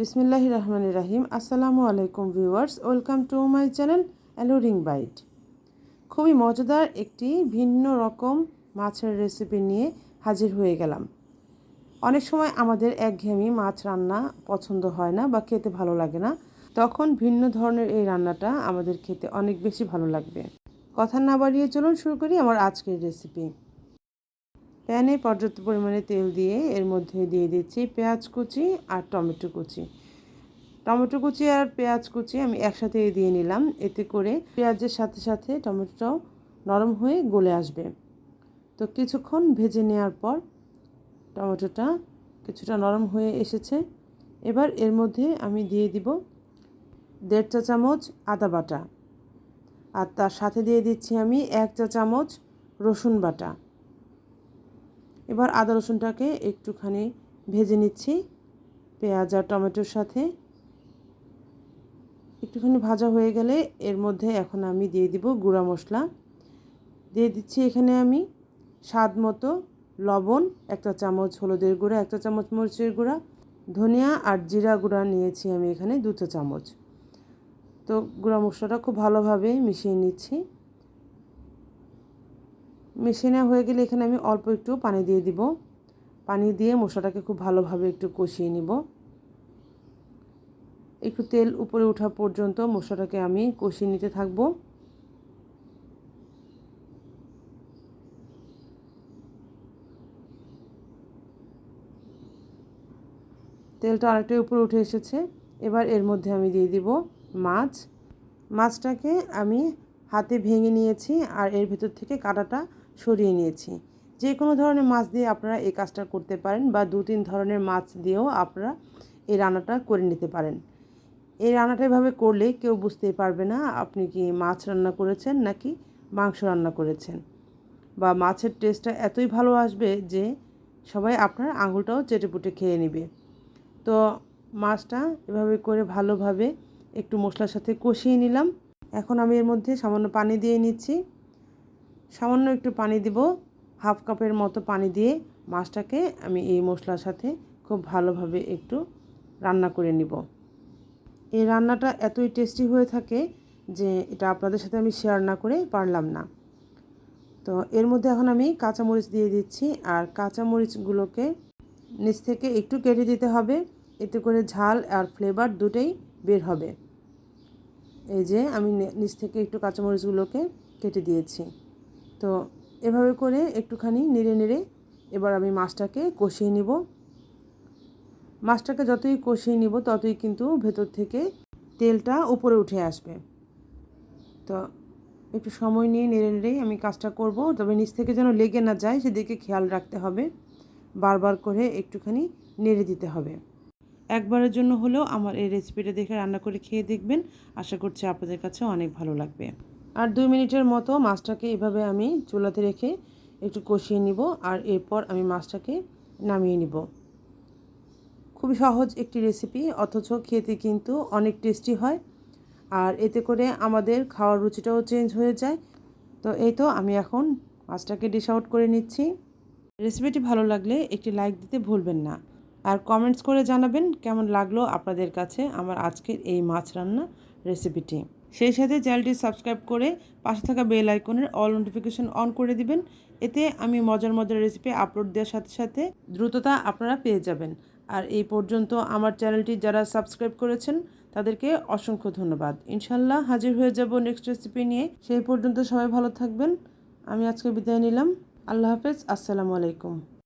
বিসমিল্লাহ রহমান রাহিম। আসসালামু আলাইকুম viewers, welcome to my channel alluring bite. খুবই মজাদার একটি ভিন্ন রকম মাছের রেসিপি নিয়ে হাজির হয়ে গেলাম। অনেক সময় আমাদের একঘেয়েমি মাছ রান্না পছন্দ হয় না বা খেতে ভালো লাগে না, তখন ভিন্ন ধরনের এই রান্নাটা আমাদের খেতে অনেক বেশি ভালো লাগবে। কথা না বাড়িয়ে চলুন শুরু করি আমার আজকের রেসিপি। প্যানে পর্যাপ্ত পরিমাণে তেল দিয়ে এর মধ্যে দিয়ে দিচ্ছি পেঁয়াজ কুচি আর টমেটো কুচি। টমেটো কুচি আর পেঁয়াজ কুচি আমি একসাথে দিয়ে নিলাম। এতে করে পেঁয়াজের সাথে সাথে টমেটোটাও নরম হয়ে গলে আসবে। তো কিছুক্ষণ ভেজে নেওয়ার পর টমেটোটা কিছুটা নরম হয়ে এসেছে। এবার এর মধ্যে আমি দিয়ে দিব দেড় চা চামচ আদা বাটা। আর তার সাথে দিয়ে দিচ্ছি আমি এক চা চামচ রসুন বাটা। এবার আদা রসুনটাকে একটুখানি ভেজে নিচ্ছি, পেঁয়াজ আর টমেটোর সাথে। একটুখানি ভাজা হয়ে গেলে এর মধ্যে এখন আমি দিয়ে দিব গুঁড়া মশলা। দিয়ে দিচ্ছি এখানে আমি স্বাদ মতো লবণ, একটা চামচ হলুদের গুঁড়া, একটা চামচ মরিচের গুঁড়া, ধনিয়া আর জিরা গুঁড়া নিয়েছি আমি এখানে দুটো চামচ। তো গুঁড়া মশলাটা খুব ভালোভাবে মিশিয়ে নিচ্ছি। মেশিনে হয়ে গেলে এখানে আমি অল্প একটু পানি দিয়ে দিব। পানি দিয়ে মশলাটাকে খুব ভালোভাবে একটু কষিয়ে নিব। একটু তেল উপরে ওঠা পর্যন্ত মশলাটাকে আমি কষিয়ে নিতে থাকব। তেলটা আরেকটা উপরে উঠে এসেছে। এবার এর মধ্যে আমি দিয়ে দিব মাছ। মাছটাকে আমি হাতে ভেঙে নিয়েছি আর এর ভেতর থেকে কাঁটাটা সরিয়ে নিয়েছি। যে কোনো ধরনের মাছ দিয়ে আপনারা এই কাজটা করতে পারেন বা দু তিন ধরনের মাছ দিয়েও আপনারা এই রান্নাটা করে নিতে পারেন। এই রান্নাটা এভাবে করলে কেউ বুঝতেই পারবে না আপনি কি মাছ রান্না করেছেন নাকি মাংস রান্না করেছেন বা মাছের টেস্টটা এতই ভালো আসবে যে সবাই আপনার আঙুলটাও চেটেপুটে খেয়ে নেবে। তো মাছটা এভাবে করে ভালোভাবে একটু মশলার সাথে কষিয়ে নিলাম। এখন আমি এর মধ্যে সামান্য পানি দিয়ে নিচ্ছি। সামান্য একটু পানি দিব, হাফ কাপের মতো পানি দিয়ে মাছটাকে আমি এই মশলার সাথে খুব ভালোভাবে একটু রান্না করে নিব। এই রান্নাটা এতই টেস্টি হয়ে থাকে যে এটা আপনাদের সাথে আমি শেয়ার না করে পারলাম না। তো এর মধ্যে এখন আমি কাঁচামরিচ দিয়ে দিচ্ছি আর কাঁচামরিচগুলোকে নিচ থেকে একটু কেটে দিতে হবে, এতে করে ঝাল আর ফ্লেভার দুটোই বের হবে। এই যে আমি নিচ থেকে একটু কাঁচামরিচগুলোকে কেটে দিয়েছি। তো এভাবে করে একটুখানি নেড়ে নেড়ে এবার আমি মাছটাকে কষিয়ে নিব। মাছটাকে যতই কষিয়ে নিব, ততই কিন্তু ভেতর থেকে তেলটা উপরে উঠে আসবে। তো একটু সময় নিয়ে নেড়ে নেড়েই আমি কাজটা করব, তবে নিচ থেকে যেন লেগে না যায় সেদিকে খেয়াল রাখতে হবে। বারবার করে একটুখানি নেড়ে দিতে হবে। একবারের জন্য হলেও আমার এই রেসিপিটা দেখে রান্না করে খেয়ে দেখবেন। আশা করছি আপনাদের কাছে অনেক ভালো লাগবে। আর দুই মিনিটের মতো মাছটাকে এভাবে আমি চুলাতে রেখে একটু কষিয়ে নিব আর এরপর আমি মাছটাকে নামিয়ে নিব। খুবই সহজ একটি রেসিপি, অথচ খেতে কিন্তু অনেক টেস্টি হয় আর এতে করে আমাদের খাওয়ার রুচিটাও চেঞ্জ হয়ে যায়। তো এই তো আমি এখন মাছটাকে ডিশ আউট করে নিচ্ছি। রেসিপিটি ভালো লাগলে একটি লাইক দিতে ভুলবেন না। আর কমেন্টস করে জানাবেন কেমন লাগল আপনাদের কাছে আমার আজকের এই মাছ রান্না রেসিপিটি। সেই সাথে চ্যানেলটি সাবস্ক্রাইব করে পাশে থাকা বেল আইকনের অল নোটিফিকেশন অন করে দিবেন। এতে আমি মজার মজার রেসিপি আপলোড দেওয়ার সাথে সাথে দ্রুততা আপনারা পেয়ে যাবেন। আর এই পর্যন্ত আমার চ্যানেলটি যারা সাবস্ক্রাইব করেছেন, তাদেরকে অসংখ্য ধন্যবাদ। ইনশাল্লাহ হাজির হয়ে যাব নেক্সট রেসিপি নিয়ে। সেই পর্যন্ত সবাই ভালো থাকবেন। আমি আজকে বিদায় নিলাম। আল্লাহ হাফেজ। আসসালামু আলাইকুম।